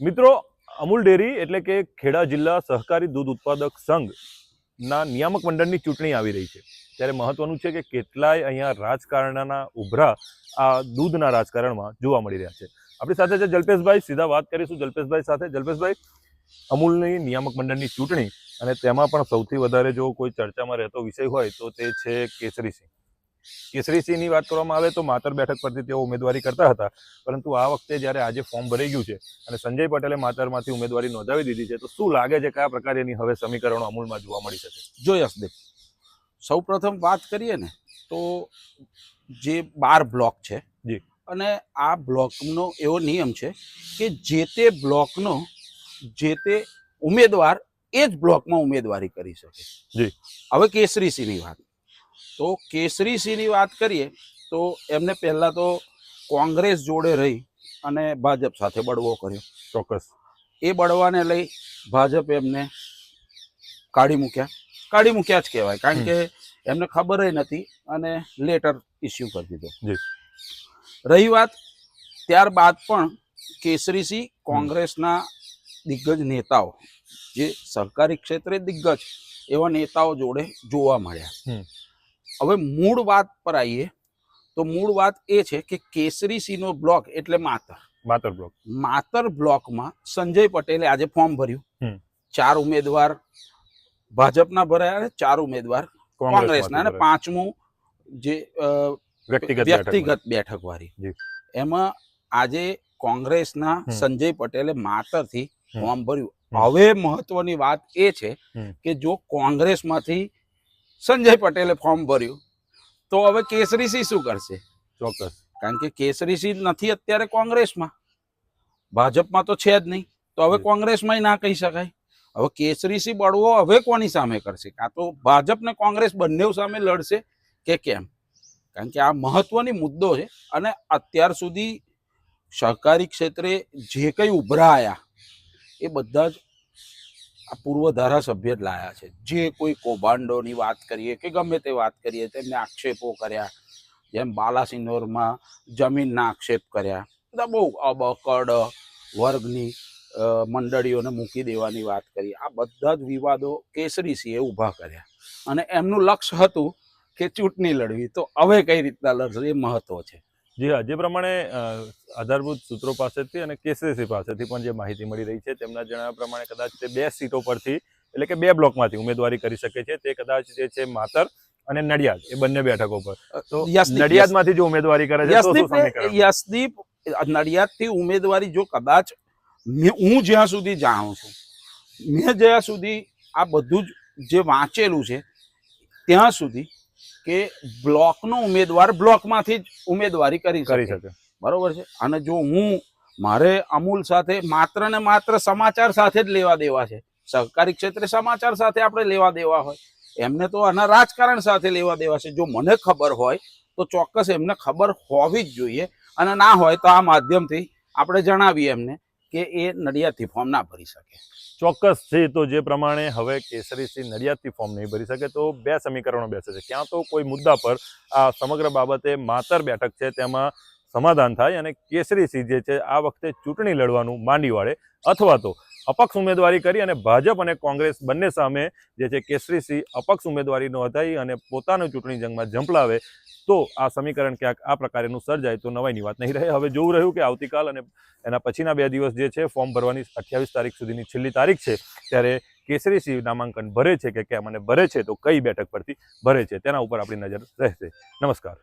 મિત્રો, અમૂલ ડેરી એટલે કે ખેડા જિલ્લા સહકારી દૂધ ઉત્પાદક સંઘના નિયામક મંડળની ચૂંટણી આવી રહી છે. ત્યારે મહત્વનું છે કે કેટલાય અહીંયા રાજકારણના ઉભરા આ દૂધના રાજકારણમાં જોવા મળી રહ્યા છે. આપણી સાથે છે જલ્પેશભાઈ, સીધા વાત કરીશું જલ્પેશભાઈ સાથે. જલ્પેશભાઈ, અમૂલની નિયામક મંડળની ચૂંટણી અને તેમાં પણ સૌથી વધારે જો કોઈ ચર્ચામાં રહેતો વિષય હોય તો તે છે કેસરીસિંહ. કેસરીસિંહની વાત કરવામાં આવે તો માતર બેઠક પરથી તેઓ ઉમેદવારી કરતા હતા. પરંતુ આ વખતે જ્યારે આજે ફોર્મ ભરાઈ ગયું છે અને સંજય પટેલે માતરમાંથી ઉમેદવારી નોંધાવી દીધી છે તો શું લાગે છે કયા પ્રકારેની હવે સમીકરણો અમૂલમાં જોવા મળી શકે? જો યશદેવ સૌ પ્રથમ વાત કરીએ ને તો જે બાર બ્લોક છે જી. અને આ બ્લોકનો એવો નિયમ છે કે જે તે બ્લોકનો જે તે ઉમેદવાર એ જ બ્લોકમાં ઉમેદવારી કરી શકે. જી. હવે કેસરીસિંહની વાત. તો કેસરીસિંહની વાત કરીએ તો એમને પહેલાં તો કોંગ્રેસ જોડે રહી અને ભાજપ સાથે બળવો કર્યો ચોક્કસ. એ બળવાને લઈ ભાજપ એમને કાઢી મૂક્યા. કાઢી મૂક્યા જ કહેવાય કારણ કે એમને ખબર નથી અને લેટર ઇસ્યુ કરી દીધો. રહી વાત ત્યારબાદ પણ કેસરીસિંહ કોંગ્રેસના દિગ્ગજ નેતાઓ જે સરકારી ક્ષેત્રે દિગ્ગજ એવા નેતાઓ જોડે જોવા મળ્યા. હવે મૂળ વાત પર આવીએ તો મૂળ વાત એ છે કે કેસરીસિંહનો બ્લોક એટલે માતર. માતર બ્લોક. માતર બ્લોકમાં સંજય પટેલે આજે ફોર્મ ભર્યું. ચાર ઉમેદવાર ભાજપના ભરાયા અને ચાર ઉમેદવાર કોંગ્રેસના અને પાંચમું જે વ્યક્તિગત બેઠક વાળી એમાં આજે કોંગ્રેસના સંજય પટેલે માતરથી. ફોર્મ ભર્યું. હવે મહત્વની વાત એ છે કે જો કોંગ્રેસમાંથી સંજય પટેલે ફોર્મ ભર્યું. તો હવે કેસરીસિંહ શું કરશે? ચોક્કસ. કારણ કે કેસરીસિંહ નથી અત્યારે કોંગ્રેસમાં. ભાજપમાં તો છે જ નહીં. તો હવે કોંગ્રેસમાંય કોંગ્રેસમાં ના કહી શકાય. હવે કેસરીસિંહ બળવો હવે કોની સામે કરશે? કાં તો ભાજપ ને કોંગ્રેસ બંને સામે લડશે કે કેમ? કારણ કે આ મહત્વની મુદ્દો છે અને અત્યાર સુધી સહકારી ક્ષેત્રે જે કંઈ ઉભરાયા એ બધા જ આ પૂર્વ ધારાસભ્ય જ લાયા છે. જે કોઈ કૌભાંડોની વાત કરીએ કે ગમે તે વાત કરીએ, તેમને આક્ષેપો કર્યા. જેમ બાલાસિનોરમાં જમીનના આક્ષેપ કર્યા. બધા બહુ અબકડ વર્ગની મંડળીઓને મૂકી દેવાની વાત કરી. આ બધા જ વિવાદો કેસરીસિંહે ઊભા કર્યા. અને એમનું લક્ષ્ય હતું કે ચૂંટણી લડવી. તો હવે કઈ રીતના લડશે એ મહત્વ છે. જી હા જે પ્રમાણે આધારભૂત સૂત્રો પાસેથી અને કેસીસી પાસેથી પણ જે માહિતી મળી રહી છે તેમના જણાવ્યા પ્રમાણે કદાચ તે બે સીટો પરથી એટલે કે બે બ્લોકમાંથી ઉમેદવારી કરી શકે છે. તે કદાચ જે છે માતર અને નડિયાદ એ બંને બેઠકો પર. તો નડિયાદમાંથી જો ઉમેદવારી કરે છે તો શું સમીકરણ? યશદીપ નડિયાદથી ઉમેદવારી જો કદાચ હું જ્યાં સુધી જાણું છું મેં જ્યાં સુધી આ બધું જ જે વાંચેલું છે ત્યાં સુધી કે બ્લોકનો ઉમેદવાર બ્લોકમાંથી જ ઉમેદવારી કરી શકે. બરોબર છે? અને જો હું મારે અમૂલ સાથે માત્ર ને માત્ર સમાચાર સાથે જ લેવા દેવા છે. સહકારી ક્ષેત્રે સમાચાર સાથે આપણે લેવા દેવા હોય. એમને તો આના રાજકારણ સાથે લેવા દેવા છે. જો મને ખબર હોય તો ચોક્કસ એમને ખબર હોવી જ જોઈએ. અને ના હોય તો આ માધ્યમથી આપણે જણાવીએ એમને. કે એ નડિયાદથી ફોર્મ ના ભરી શકે. ચોક્કસ છે, તો જે પ્રમાણે હવે કેસરીસિંહ નડિયાદથી ફોર્મ નહીં ભરી શકે, તો બે સમીકરણો બેસે છે. ક્યાં તો કોઈ મુદ્દા પર આ સમગ્ર બાબતે માતર બેઠક છે, તેમાં સમાધાન થાય અને કેસરીસિંહ જે છે, આ વખતે ચૂંટણી લડવાનું માંડી વાળે અથવા તો અપક્ષ ઉમેદવારી કરી અને ભાજપ અને કોંગ્રેસ બંને સામે જે છે કેસરીસિંહ અપક્ષ ઉમેદવારી નોંધાઈ અને પોતાનું ચૂંટણી જંગમાં ઝંપલાવે તો આ સમીકરણ ક્યાંક આ પ્રકારેનું સર્જાય તો નવાઈની વાત નહીં રહે. હવે જોવું રહ્યું કે આવતીકાલ અને એના પછીના બે દિવસ જે છે, ફોર્મ ભરવાની અઠ્યાવીસ તારીખ સુધીની છેલ્લી તારીખ છે, ત્યારે કેસરીસિંહ નામાંકન ભરે છે કે કેમ અને ભરે છે તો કઈ બેઠક પરથી ભરે છે તેના ઉપર આપણી નજર રહેશે. નમસ્કાર.